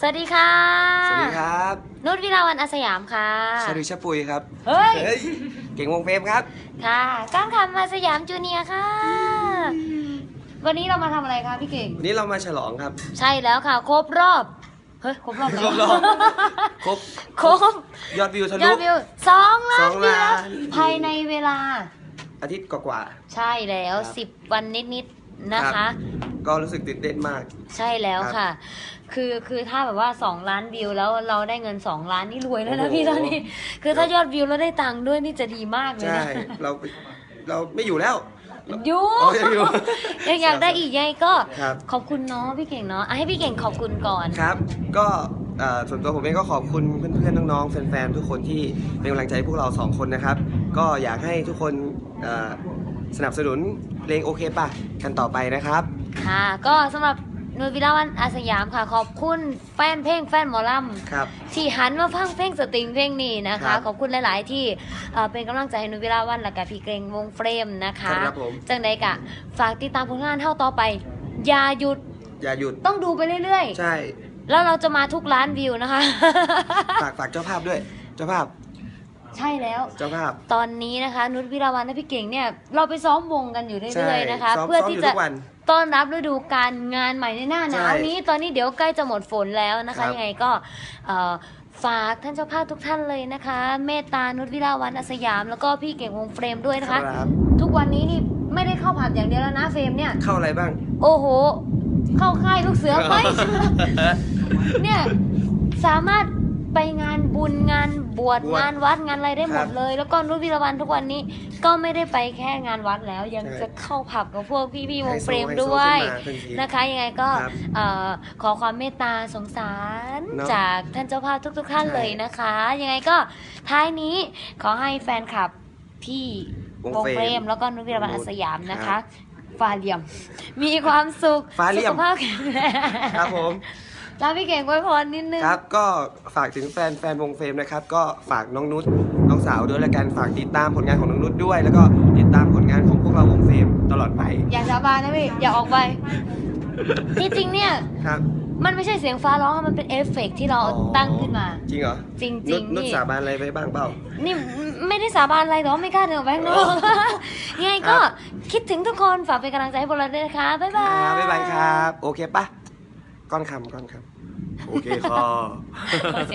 สวัสดีค่ะสวัสดีครับนุชวิลาวันอาสยามค่ะ สวัสดีชะปุยครับ เฮ้ยเฮ้ยเก่งวงเฟรมครับ ค่ะก้างคำมาสยามจูเนียร์ค่ะ วันนี้เรามาทำอะไรคะพี่เก่ง วันนี้เรามาฉลองครับ ใช่แล้วค่ะ ครบรอบ เฮ้ย ครบรอบครบรอบ ครบ ครบ ยอดวิวทะยลุอดวิวสองล้าสนองวิวล้านภายในเวลา อาทิตย์กว่า ใช่แล้วครับสิบวันนิดๆนะครัคะบๆ ก็รู้สึกตื่นเต้นมาก ใช่แล้วครับค่ะ คือคือถ้าแบบว่า 2 ล้านวิวแล้วเราได้เงิน 2 ล้านนี่รวยแล้วนะโอ้โห พี่ตอนนี้ คือถ้ายอดวิวแล้วได้ตังค์ด้วยนี่จะดีมากเลยใช่นะเราเราไม่อยู่แล้วยูอ๋อยังอยู่ยังอยากได้อีกยังไงก็ ครับ ขอบคุณเนาะพี่เก่งเนาะอะให้พี่เก่งขอบคุณก่อน ครับ ก็เอ่อ ส่วนตัวผมเองก็ขอบคุณเพื่อนๆน้องๆแฟนๆทุกคนที่เป็นกำลังใจให้พวกเราสองคนนะครับ ก็อยากให้ทุกคนเอ่อสนับสนุนเพลงโอเคป่ะกันต่อไปนะครับ ค่ะ ก็สำหรับนุยวิลาวันอาสยามค่ะ ขอบคุณแฟนเพลงแฟนหมอลำครับที่หันมาฟังเพลงสตริงเพลงนี้นะครัคะบขอบคุณหลาย ๆ ที่เอ่อเป็นกำลังใจให้นุยวิลาวันและกับพี่เกรงวงเฟรมนะคะครับผมจังใดกะฝากติดตามผลงานเท่าต่อไป อย่าหยุด อย่าหยุดต้องดูไปเรื่อยใช่ๆ แล้วเราจะมาทุกล้านวิวนะคะ ฝากฝากเจ้าภาพด้วย เจ้าภาพ ใช่แล้ว เจ้าภาพ ตอนนี้นะคะ นุชวิลาวันและพี่เก่งเนี่ยเราไปซ้อมวงกันอยู่ใช่เรื่อยๆนะคะ ซ้อมเพื่อซ้อมที่อยู่จะทุกวัน ต้อนรับฤดูการงานใหม่ในหน้าหนาวใช่นี้ ตอนนี้เดี๋ยวใกล้จะหมดฝนแล้วนะครัคะ บ ยังไงก็เอ่อฝากท่านเจ้าภาพทุกท่านเลยนะคะ เมตตานุชวิลาวันอาสยาม แล้วก็พี่เก่งวงเฟรมด้วยนะคะครับ ทุกวันนี้นี่ไม่ได้เข้าผับอย่างเดียวแล้วนะเฟรมเนี่ย เข้าอะไรบ้าง โอ้โห เข้าค่ายลูกเสือไป เนี่ยสามารถไปงานบุญงานบวชบวชงานวัดงานอะไรได้หมดครับ เลย แล้วก็นุชวิรวันทุกวันนี้ก็ไม่ได้ไปแค่งานวัดแล้ว ยังใช่จะเข้าผับกับพวกพี่ๆวงไฮโซเฟรมไฮโซด้วยขึ้นมาทันที นะคะ ยังไงก็ครับเอ่อขอความเมตตาสงสารเนอะจากท่านเจ้าภาพทุก ๆ ท่านใช่ เลยนะคะ ยังไงก็ท้ายนี้ขอให้แฟนคลับพี่วงวงเฟรมเฟรมแล้วก็นุชวิรวันอาสยามนะครัคะบฟาเหลี่ยม มีความสุขฟ้าเหลี่ยม สุขภาพแข็งแรง ครับผม แล้วพี่เก่งไว้พรนิดนึง ครับก็ฝากถึงแฟนแฟนวงเฟรมนะครับ ก็ฝากน้องนุชน้องสาวด้วยละกันฝากติดตามผลงานของน้องนุชด้วย แล้วก็ติดตามผลงานของพวกเราวงเฟรมตลอดไปอย่าสาบานนะพี่อย่าออกไปที่จริงเนี่ย ครับ มันไม่ใช่เสียงฟ้าร้องมันเป็นเอฟเฟกต์ที่เราตั้งขึ้นมา จริงเหรอจริงนุชๆนุชนี่สาบานอะไรไปบ้างเปล่า นี่ไม่ได้สาบานอะไรแต่ว่าไม่กล้าเดินออกไปข้างนอกยังไงก็ครับคิดถึงทุกคนฝากเป็นกำลังใจให้พวกเราด้วยนะคะบ๊ายบายครับบ๊ายบายครับ โอเคปะ ก้อนคำก้อนคำ โอเคค่ะ ขอเสียง